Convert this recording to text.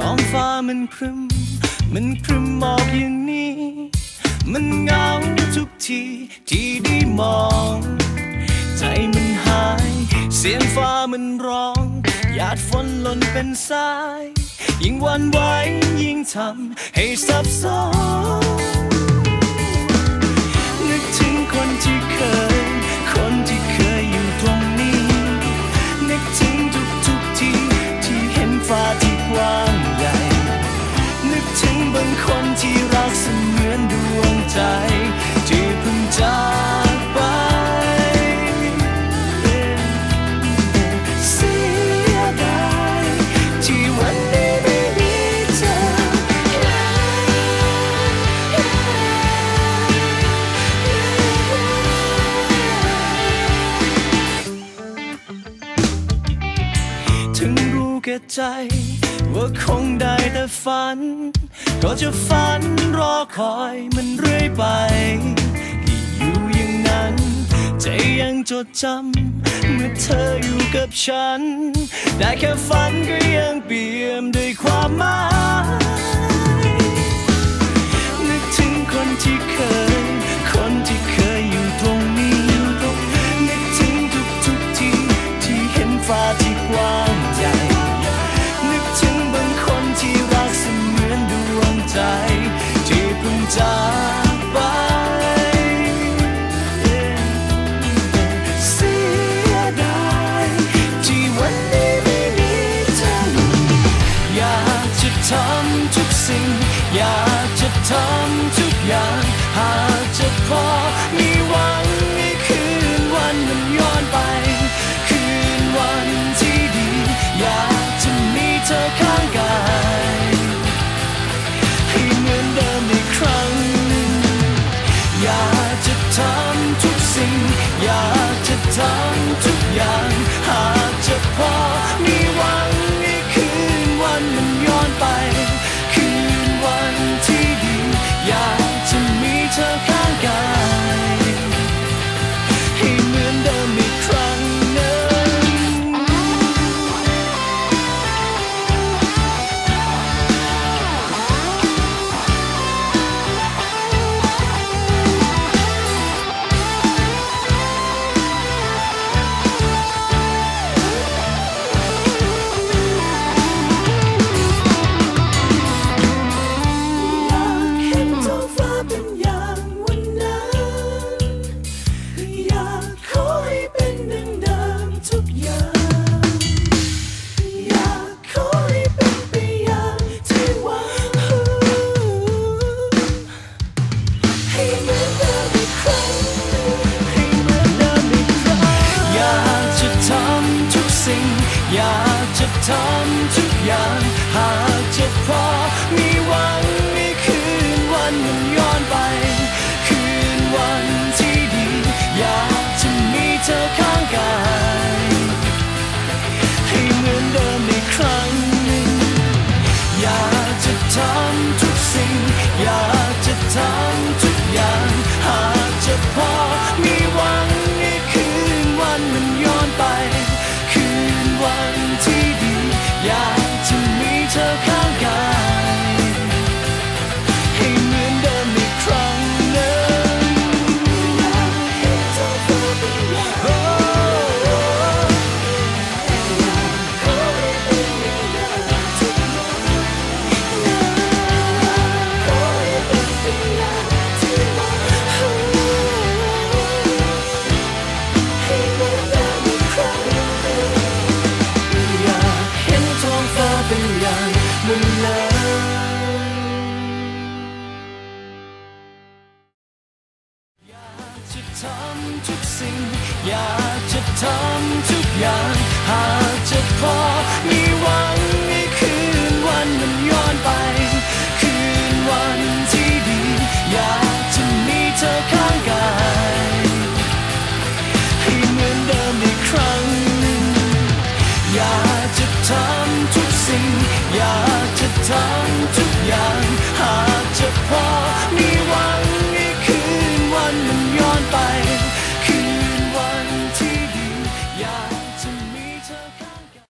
ท้องฟ้ามันครึม มันครึมมอกอย่างนี้ มันเหงาทุกทีที่ได้มอง ใจมันหาย เสียงฟ้ามันร้อง หยาดฝนหล่นเป็นสาย ยิ่งวันไหวยิ่งทำให้สับสนนึ กเสมือนดวงใจ ที่เพิ่งจากไปเสียดายที่วันนี้ไม่มีเธอถึงรู้แก่ใจ ว่าคงได้แต่ฝัน ก็จะฝันรอคอยมันเรื่อยไปที่อยู่อย่างนั้นใจยังจดจำเมื่อเธออยู่กับฉันแต่แค่ฝันก็ยังเปี่ยมด้วยความหมาย ใจ ที่เพิ่งจากไปเสียดายที่วันนี้ไม่มีเธออยากจะทำทุกสิ่ง อยากจะทำ ทำทุกสิ่ง อยากจะทำทุกอย่าง หากจะพอ อยากจะทำทุกอย่างหา ทำทุกสิ่ง อยากจะทำทุกอย่าง หากจะพอมีหวังให้คืนวันมันย้อนไป คืนวันที่ดี อยากจะมีเธอข้างกายให้เหมือนเดิมอีกครั้งหนึ่งอยากจะทำทุกสิ่ง อยากจะทำทุกอย่างหากจะพอมีหวัง